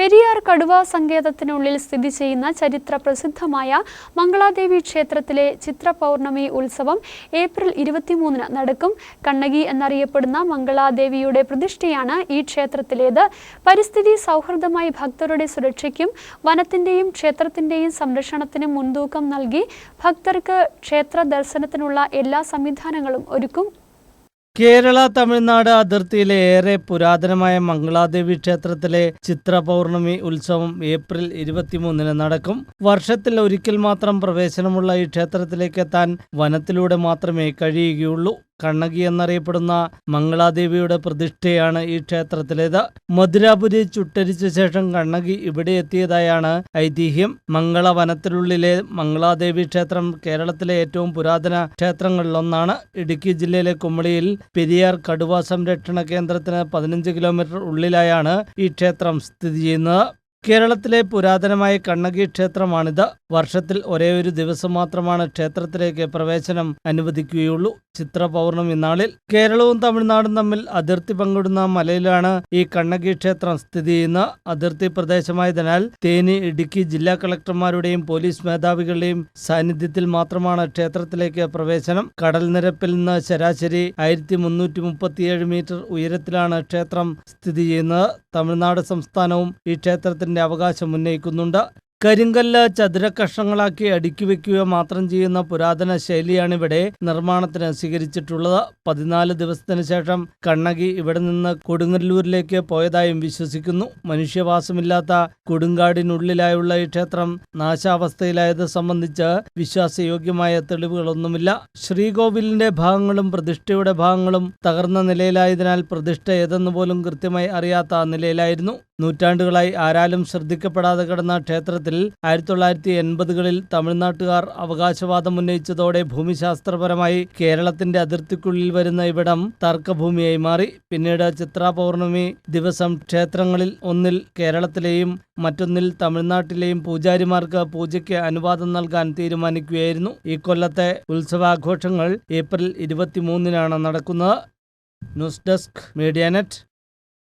പെരിയാർ കടുവ സങ്കേതത്തിനുള്ളിൽ സ്ഥിതി ചെയ്യുന്ന ചരിത്ര പ്രസിദ്ധമായ മംഗളാദേവി ക്ഷേത്രത്തിലെ ചിത്ര പൗർണമി ഉത്സവം ഏപ്രിൽ ഇരുപത്തിമൂന്നിന് നടക്കും. കണ്ണകി എന്നറിയപ്പെടുന്ന മംഗളാദേവിയുടെ പ്രതിഷ്ഠയാണ് ഈ ക്ഷേത്രത്തിലേത്. പരിസ്ഥിതി സൗഹൃദമായി ഭക്തരുടെ സുരക്ഷയ്ക്കും വനത്തിന്റെയും ക്ഷേത്രത്തിന്റെയും സംരക്ഷണത്തിനും മുൻതൂക്കം നൽകി ഭക്തർക്ക് ക്ഷേത്ര ദർശനത്തിനുള്ള എല്ലാ സംവിധാനങ്ങളും ഒരുക്കും. കേരള തമിഴ്നാട് അതിർത്തിയിലെ ഏറെ പുരാതനമായ മംഗളാദേവി ക്ഷേത്രത്തിലെ ചിത്രപൗർണമി ഉത്സവം ഏപ്രിൽ ഇരുപത്തിമൂന്നിന് നടക്കും. വർഷത്തിൽ ഒരിക്കൽ മാത്രം പ്രവേശനമുള്ള ഈ ക്ഷേത്രത്തിലേക്ക് എത്താൻ വനത്തിലൂടെ മാത്രമേ കഴിയുകയുള്ളൂ. കണ്ണകി എന്നറിയപ്പെടുന്ന മംഗളാദേവിയുടെ പ്രതിഷ്ഠയാണ് ഈ ക്ഷേത്രത്തിലേത്. മധുരാപുരി ചുട്ടരിച്ച ശേഷം കണ്ണകി ഇവിടെ എത്തിയതായാണ് ഐതിഹ്യം. മംഗളവനത്തിനുള്ളിലെ മംഗളാദേവി ക്ഷേത്രം കേരളത്തിലെ ഏറ്റവും പുരാതന ക്ഷേത്രങ്ങളിലൊന്നാണ്. ഇടുക്കി ജില്ലയിലെ കുമളിയിൽ പെരിയാർ കടുവാ സംരക്ഷണ കേന്ദ്രത്തിന് പതിനഞ്ച് കിലോമീറ്റർ ഉള്ളിലായാണ് ഈ ക്ഷേത്രം സ്ഥിതി ചെയ്യുന്നത്. കേരളത്തിലെ പുരാതനമായ കണ്ണകി ക്ഷേത്രമാണിത്. വർഷത്തിൽ ഒരേ ഒരു ദിവസം മാത്രമാണ് ക്ഷേത്രത്തിലേക്ക് പ്രവേശനം അനുവദിക്കുകയുള്ളൂ. ചിത്ര പൗർണമി നാളിൽ കേരളവും തമിഴ്നാടും തമ്മിൽ അതിർത്തി പങ്കിടുന്ന മലയിലാണ് ഈ കണ്ണകി ക്ഷേത്രം സ്ഥിതി ചെയ്യുന്ന അതിർത്തി പ്രദേശമായതിനാൽ തേനി ഇടുക്കി ജില്ലാ കളക്ടർമാരുടെയും പോലീസ് മേധാവികളുടെയും സാന്നിധ്യത്തിൽ മാത്രമാണ് ക്ഷേത്രത്തിലേക്ക് പ്രവേശനം. കടൽ നിരപ്പിൽ നിന്ന് ശരാശരി ആയിരത്തി മീറ്റർ ഉയരത്തിലാണ് ക്ഷേത്രം സ്ഥിതി ചെയ്യുന്നത്. തമിഴ്നാട് സംസ്ഥാനവും ഈ ക്ഷേത്രത്തിന്റെ അവകാശം ഉന്നയിക്കുന്നുണ്ട്. കരിങ്കല്ല് ചതുരക്കഷ്ണങ്ങളാക്കി അടുക്കി വയ്ക്കുക മാത്രം ചെയ്യുന്ന പുരാതന ശൈലിയാണ് ഇവിടെ നിർമ്മാണത്തിന് സ്വീകരിച്ചിട്ടുള്ളത്. പതിനാല് ദിവസത്തിന് ശേഷം കണ്ണകി ഇവിടെ നിന്ന് കൊടുങ്ങല്ലൂരിലേക്ക് പോയതായും വിശ്വസിക്കുന്നു. മനുഷ്യവാസമില്ലാത്ത കൊടുങ്കാടിനുള്ളിലായുള്ള ഈ ക്ഷേത്രം നാശാവസ്ഥയിലായത് സംബന്ധിച്ച് വിശ്വാസയോഗ്യമായ തെളിവുകളൊന്നുമില്ല. ശ്രീകോവിലിന്റെ ഭാഗങ്ങളും പ്രതിഷ്ഠയുടെ ഭാഗങ്ങളും തകർന്ന നിലയിലായതിനാൽ പ്രതിഷ്ഠ ഏതെന്ന് പോലും കൃത്യമായി അറിയാത്ത നിലയിലായിരുന്നു. നൂറ്റാണ്ടുകളായി ആരാലും ശ്രദ്ധിക്കപ്പെടാതെ കിടന്ന ക്ഷേത്രത്തിൽ ആയിരത്തി തൊള്ളായിരത്തി എൺപതുകളിൽ തമിഴ്നാട്ടുകാർ അവകാശവാദം ഉന്നയിച്ചതോടെ ഭൂമിശാസ്ത്രപരമായി കേരളത്തിന്റെ അതിർത്തിക്കുള്ളിൽ വരുന്ന ഇവിടം തർക്കഭൂമിയായി മാറി. പിന്നീട് ചിത്ര പൗർണമി ദിവസം ക്ഷേത്രങ്ങളിൽ ഒന്നിൽ കേരളത്തിലെയും മറ്റൊന്നിൽ തമിഴ്നാട്ടിലെയും പൂജാരിമാർക്ക് പൂജയ്ക്ക് അനുവാദം നൽകാൻ തീരുമാനിക്കുകയായിരുന്നു. ഈ കൊല്ലത്തെ ഉത്സവാഘോഷങ്ങൾ ഏപ്രിൽ ഇരുപത്തിമൂന്നിനാണ് നടക്കുന്നത്. News desk media net.